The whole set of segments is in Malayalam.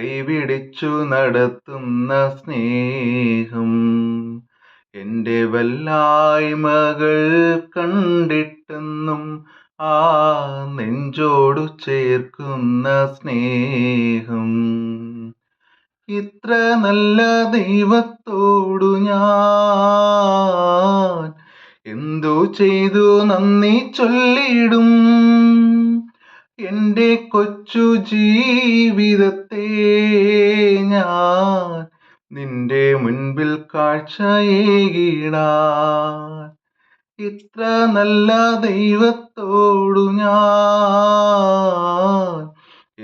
കൈപിടിച്ചു നടത്തുന്ന സ്നേഹം എന്റെ വല്ലായ്മകൾ കണ്ടിട്ടെന്നും ആ നെഞ്ചോടു ചേർക്കുന്ന സ്നേഹം. ഇത്ര നല്ല ദൈവത്തോടു ഞാൻ എന്തു ചെയ്തു നന്ദി ചൊല്ലിടും. എന്റെ കൊച്ചു ജീവിതത്തെ ഞാൻ നിന്റെ മുൻപിൽ കാഴ്ചയേകിടാൻ. ഇത്ര നല്ല ദൈവത്തോടു ഞാൻ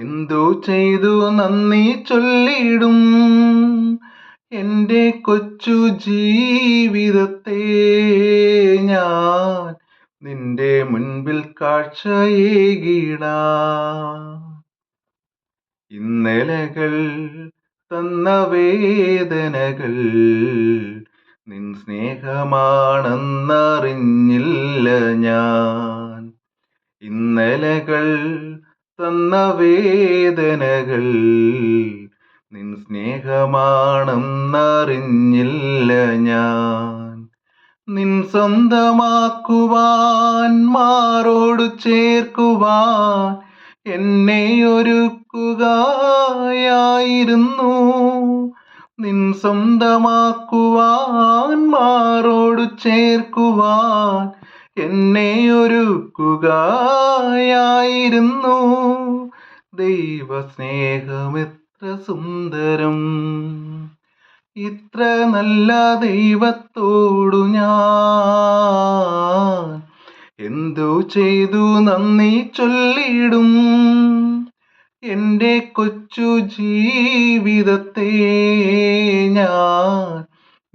എന്തു ചെയ്തു നന്ദി ചൊല്ലിടും. എന്റെ കൊച്ചു ജീവിതത്തെ ഞാൻ നിന്റെ മുൻപിൽ കാഴ്ചയേകിടാ ഇന്നലകൾ തന്ന വേദനകൾ നിൻ സ്നേഹമാണെന്നറിഞ്ഞില്ല ഞാൻ. ഇന്നലകൾ തന്ന വേദനകൾ നിൻ സ്നേഹമാണെന്നറിഞ്ഞില്ല ഞാൻ. നിൻ സ്വന്തമാക്കുവാൻ മാറോട് ചേർക്കുവാൻ എന്നെ ഒരുക്കുകയായിരുന്നു. നിൻ സ്വന്തമാക്കുവാൻ മാറോട് ചേർക്കുവാൻ എന്നെ ഒരുക്കുകയായിരുന്നു. ദൈവസ്നേഹമെത്ര സുന്ദരം. ഇത്ര നല്ല ദൈവത്തോടു ഞാൻ എന്തു ചെയ്തു നന്ദി ചൊല്ലിടും? എന്റെ കൊച്ചു ജീവിതത്തെ ഞാൻ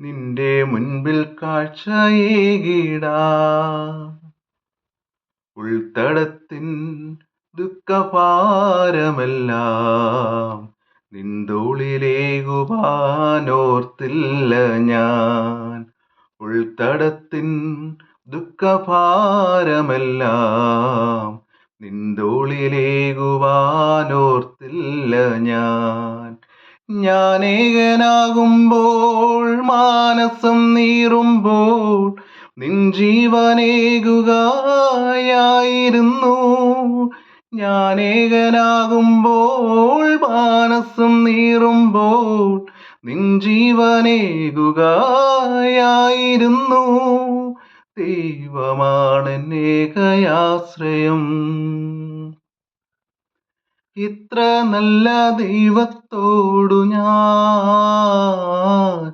നിന്റെ മുൻപിൽ കാഴ്ചയേകിടാ. ഉൾത്തടത്തിൻ ദുഃഖഭാരമെല്ലാം നിന്തോളിലേകുവാനോർത്തില്ല ഞാൻ. ഉൾത്തടത്തിൻ ദുഃഖഭാരമെല്ലാം നിന്തോളിലേകുവാനോർത്തില്ല ഞാൻ. ഞാനേകനാകുമ്പോൾ മാനസം നീറുമ്പോൾ നിൻ ജീവനേകുകയായിരുന്നു. ഞാനേകനാകുമ്പോൾ മാനസം നീറുമ്പോൾ നിൻ ജീവനേകുകയായിരുന്നു. ഏകയാശ്രയം ഇത്ര നല്ല ദൈവത്തോടു ഞാൻ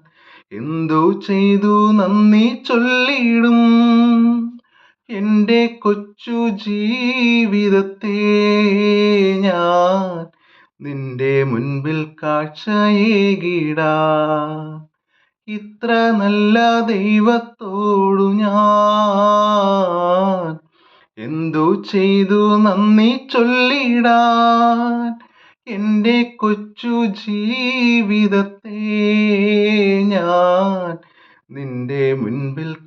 എന്തു ചെയ്തു നന്ദി ചൊല്ലിടും. എന്റെ കൊച്ചു ജീവിതത്തെ ഞാൻ നിന്റെ മുൻപിൽ കാഴ്ചയേകിടാ. ഇത്ര നല്ല ദൈവത്തോടു ഞാൻ എന്തു ചെയ്തു നന്ദി ചൊല്ലിടാൻ. എന്റെ കൊച്ചു ജീവിതത്തെ ഞാൻ നിന്റെ മുൻപിൽ